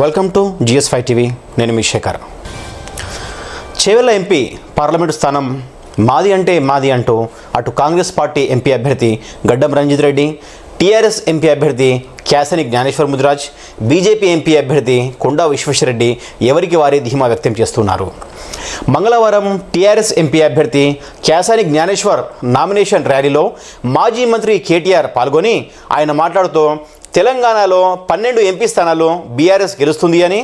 Welcome to GS five TV నేను మీ Shekhar. Chevella MP parliament స్థానం మాది అంటే మాది అంటూ అటు కాంగ్రెస్ పార్టీ ఎంపీ అభ్యర్థి గడ్డం రంజిత్ రెడ్డి టీఆర్ఎస్ ఎంపీ అభ్యర్థి క్యాసని జ్ఞానేశ్వర్ ముదిరాజ్ బీజేపీ ఎంపీ అభ్యర్థి కొండా విశ్వేశ్వరరెడ్డి ఎవరికి వారే ధీమా వ్యక్తం చేస్తున్నారు. మంగళవారం టీఆర్ఎస్ ఎంపీ అభ్యర్థి క్యాసాని జ్ఞానేశ్వర్ నామినేషన్ ర్యాలీలో మాజీ మంత్రి కేటీఆర్ పాల్గొని ఆయన మాట్లాడుతూ తెలంగాణలో పన్నెండు ఎంపీ స్థానాల్లో బీఆర్ఎస్ గెలుస్తుంది అని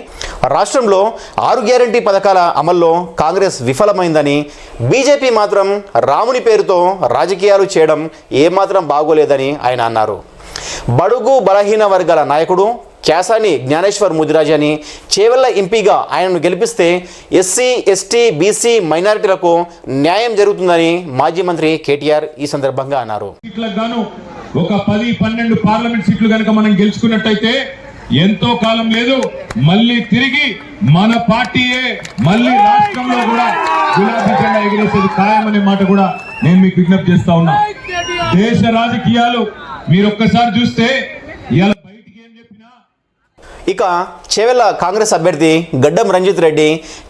రాష్ట్రంలో ఆరు గ్యారంటీ పథకాల అమల్లో కాంగ్రెస్ విఫలమైందని బీజేపీ మాత్రం రాముని పేరుతో రాజకీయాలు చేయడం ఏమాత్రం బాగోలేదని ఆయన అన్నారు. బడుగు బలహీన వర్గాల నాయకుడు క్యాసాని జ్ఞానేశ్వర్ ముదిరాజ్ అని చేవెళ్ళ ఎంపీగా ఆయనను గెలిపిస్తే ఎస్సీ ఎస్టీ బీసీ మైనారిటీలకు న్యాయం జరుగుతుందని మాజీ మంత్రి కేటీఆర్ ఈ సందర్భంగా అన్నారు. ఒక పది పన్నెండు పార్లమెంట్ సీట్లు కనుక మనం గెలుచుకున్నట్టయితే ఎంతో కాలం లేదు. మళ్ళీ తిరిగి మన పార్టీయే మళ్ళీ రాష్ట్రంలో కూడా గులాబీ జెండా ఎగిరేసేది ఖాయమనే మాట కూడా నేను మీకు విజ్ఞప్తి చేస్తా ఉన్నా. దేశ రాజకీయాలు మీరు ఒక్కసారి చూస్తే ఇలా ఇక చేవెళ్ళ కాంగ్రెస్ అభ్యర్థి గడ్డం రంజిత్ రెడ్డి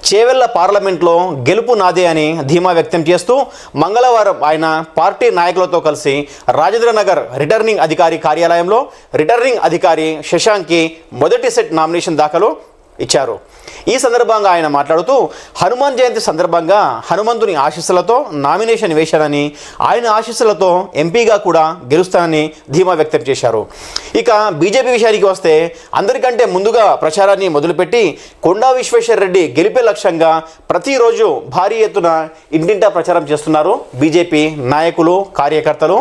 చేవెళ్ళ పార్లమెంట్లో గెలుపు నాదే అని ధీమా వ్యక్తం చేస్తూ మంగళవారం ఆయన పార్టీ నాయకులతో కలిసి రాజేంద్ర నగర్ రిటర్నింగ్ అధికారి కార్యాలయంలో రిటర్నింగ్ అధికారి శశాంక్కి మొదటి సెట్ నామినేషన్ దాఖలు ఇచ్చారు. ఈ సందర్భంగా ఆయన మాట్లాడుతూ హనుమాన్ జయంతి సందర్భంగా హనుమంతుని ఆశీస్సులతో నామినేషన్ వేశానని ఆయన ఆశీస్సులతో ఎంపీగా కూడా గెలుస్తానని ధీమా వ్యక్తం చేశారు. ఇక బీజేపీ విషయానికి వస్తే అందరికంటే ముందుగా ప్రచారాన్ని మొదలుపెట్టి కొండా విశ్వేశ్వర్ రెడ్డి గెలిపే లక్ష్యంగా ప్రతిరోజు భారీ ఎత్తున ఇంటింటా ప్రచారం చేస్తున్నారు బీజేపీ నాయకులు కార్యకర్తలు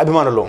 అభిమానులు.